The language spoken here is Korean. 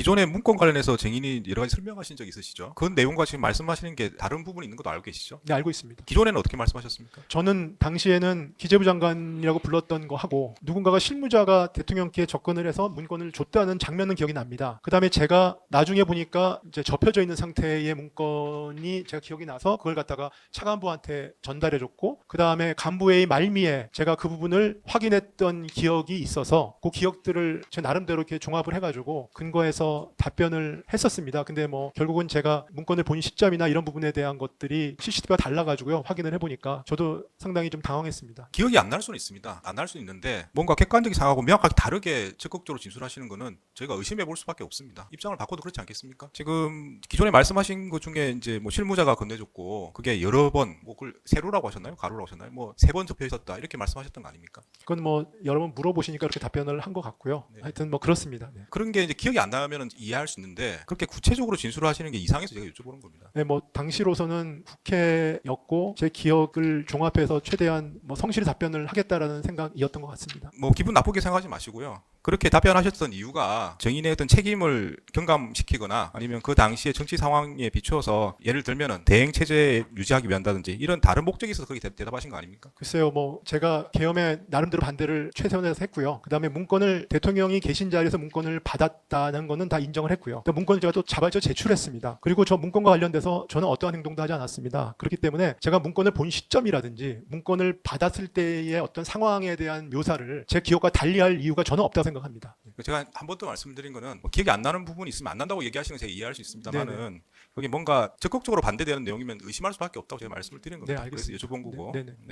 기존의 문건 관련해서 증인이 여러 가지 설명하신 적 있으시죠? 그 내용과 지금 말씀하시는 게 다른 부분이 있는 것도 알고 계시죠? 네, 알고 있습니다. 기존에는 어떻게 말씀하셨습니까? 저는 당시에는 기재부 장관이라고 불렀던 거 하고 누군가가 실무자가 대통령께 접근을 해서 문건을 줬다는 장면은 기억이 납니다. 그다음에 제가 나중에 보니까 이제 접혀져 있는 상태의 문건이 제가 기억이 나서 그걸 갖다가 차관부한테 전달해 줬고 그다음에 간부회의 말미에 제가 그 부분을 확인했던 기억이 있어서 그 기억들을 제 나름대로 이렇게 종합을 해 가지고 근거 해서 답변을 했었습니다. 근데 뭐 결국은 제가 문건을 본 시점이나 이런 부분에 대한 것들이 CCTV가 달라가지고요 확인을 해보니까 저도 상당히 좀 당황했습니다. 기억이 안 날 수는 있습니다. 안 날 수는 있는데 뭔가 객관적인 상황하고 명확하게 다르게 적극적으로 진술하시는 거는 저희가 의심해 볼 수밖에 없습니다. 입장을 바꿔도 그렇지 않겠습니까? 지금 기존에 말씀하신 것 중에 이제 뭐 실무자가 건네줬고 그게 여러 번, 뭐 그걸 세로라고 하셨나요? 가로라고 하셨나요? 뭐 세 번 접혀 있었다 이렇게 말씀하셨던 거 아닙니까? 그건 뭐 여러 번 물어보시니까 그렇게 답변을 한 것 같고요. 네. 하여튼 뭐 그렇습니다. 네. 그런 게 이제 기억이 안 나면 이해할 수 있는데 그렇게 구체적으로 진술하시는 게 이상해서 제가 여쭤보는 겁니다. 네, 뭐 당시로서는 국회였고 제 기억을 종합해서 최대한 뭐 성실히 답변을 하겠다라는 생각이었던 것 같습니다. 뭐 기분 나쁘게 생각하지 마시고요. 그렇게 답변하셨던 이유가 정인의 어떤 책임을 경감시키거나 아니면 그 당시의 정치 상황에 비추어서 예를 들면은 대행 체제 유지하기 위한다든지 이런 다른 목적이 있어서 그렇게 대- 대답하신 거 아닙니까? 글쎄요, 뭐 제가 계엄에 나름대로 반대를 최선에서 했고요. 그다음에 문건을 대통령이 계신 자리에서 문건을 받았다는 거는 다 인정을 했고요. 또 문건을 제가 또 자발적 제출했습니다. 그리고 저 문건과 관련돼서 저는 어떠한 행동도 하지 않았습니다. 그렇기 때문에 제가 문건을 본 시점이라든지 문건을 받았을 때의 어떤 상황에 대한 묘사를 제 기억과 달리할 이유가 저는 없다고 생각합니다. 제가 한 번 더 말씀드린 거는 뭐 기억이 안 나는 부분이 있으면 안 난다고 얘기하시는 건 제가 이해할 수 있습니다만은 그게 뭔가 적극적으로 반대되는 내용이면 의심할 수밖에 없다고 제가 말씀을 드린 겁니다. 네, 그래서 알겠습니다. 여쭤본 거고. 네, 네, 네.